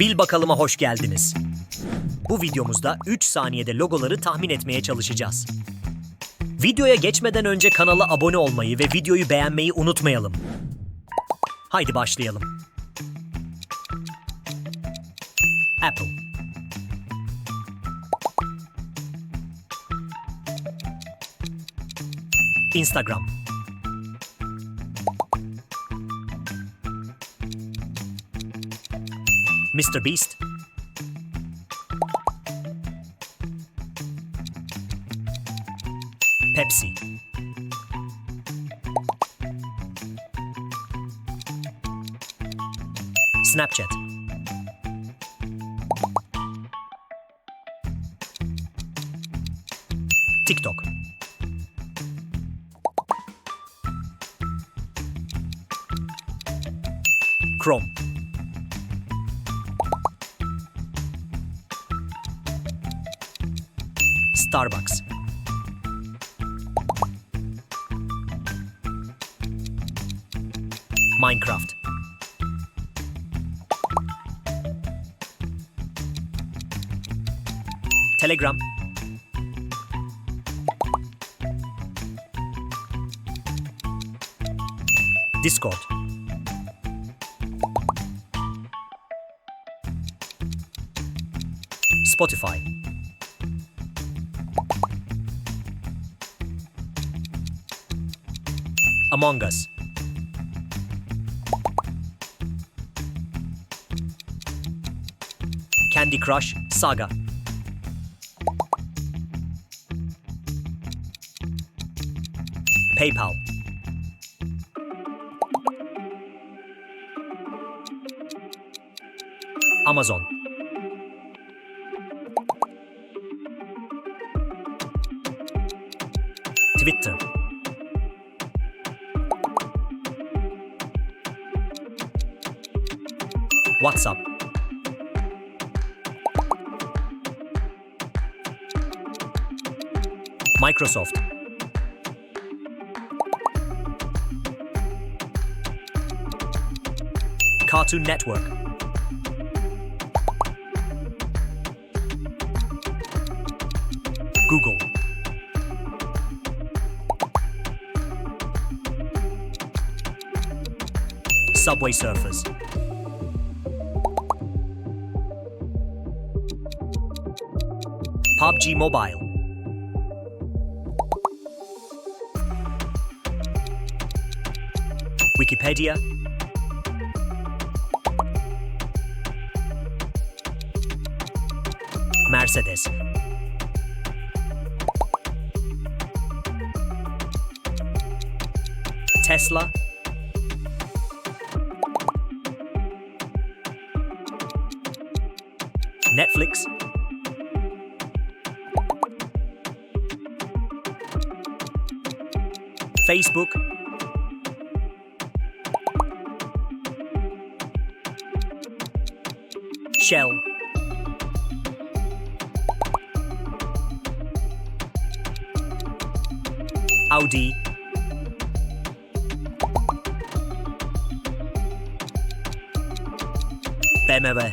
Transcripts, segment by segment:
Bil bakalıma hoş geldiniz. Bu videomuzda 3 saniyede logoları tahmin etmeye çalışacağız. Videoya geçmeden önce kanala abone olmayı ve videoyu beğenmeyi unutmayalım. Haydi başlayalım. Apple Instagram Mr. Beast. Pepsi. Snapchat. TikTok. Chrome Starbucks. Minecraft. Telegram. Discord. Spotify Among Us. Candy Crush Saga. PayPal. Amazon. Twitter WhatsApp Microsoft. Cartoon Network. Google. Subway Surfers PUBG Mobile. Wikipedia. Mercedes. Tesla. Netflix Facebook. Shell. Audi. BMW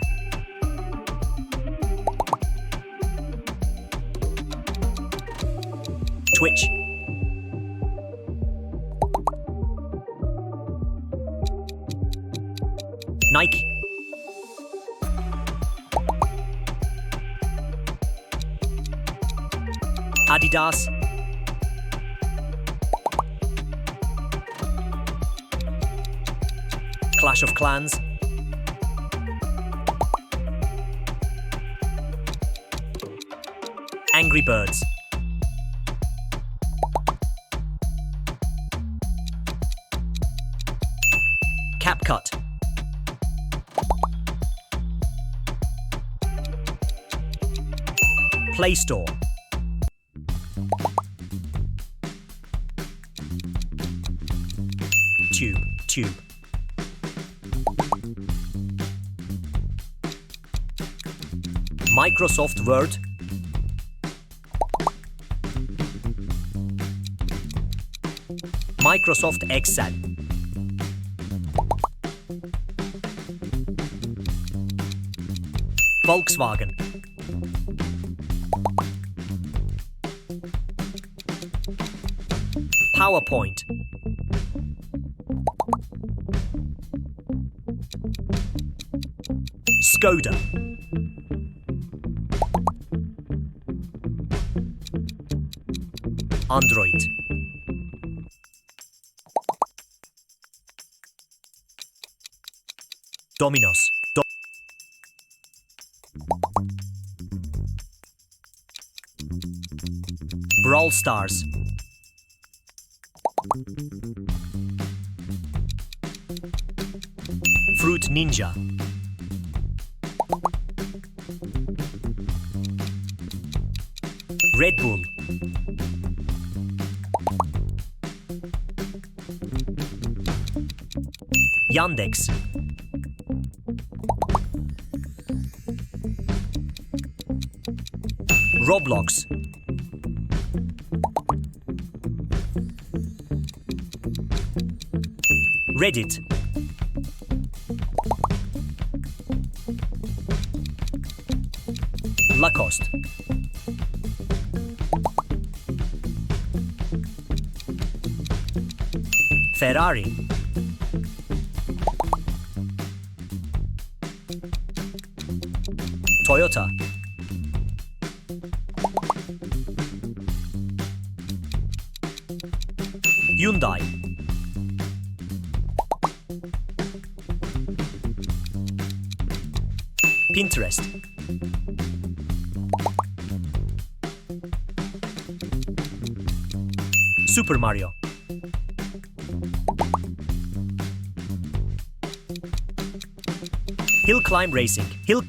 Twitch Nike. Adidas. Clash of Clans. Angry Birds. CapCut Play Store. Tube Tube. Microsoft Word. Microsoft Excel. Volkswagen. PowerPoint. Skoda. Android. Dominos. Do- Brawl Stars. Fruit Ninja. Red Bull. Yandex. Roblox. Reddit. Lacoste. Ferrari. Toyota. Hyundai. Pinterest. Super Mario. Hill Climb Racing. Hill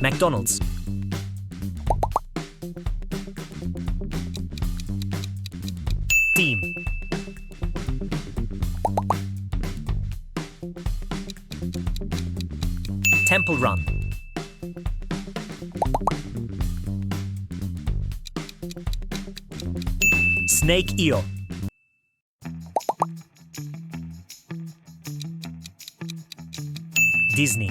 McDonald's. Team. Temple Run. Snake Eo. Disney.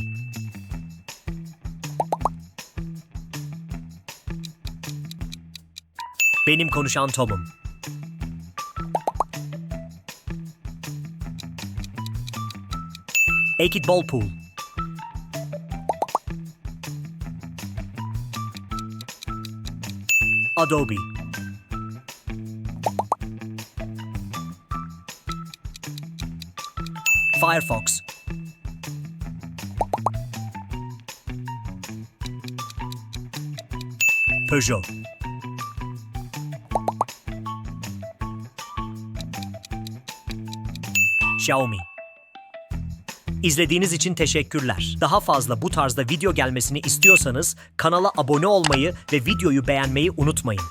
Benim konuşan Tom'um. Ekit Ball Pool. Adobe. Firefox. Peugeot. Xiaomi. İzlediğiniz için teşekkürler. Daha fazla bu tarzda video gelmesini istiyorsanız kanala abone olmayı ve videoyu beğenmeyi unutmayın.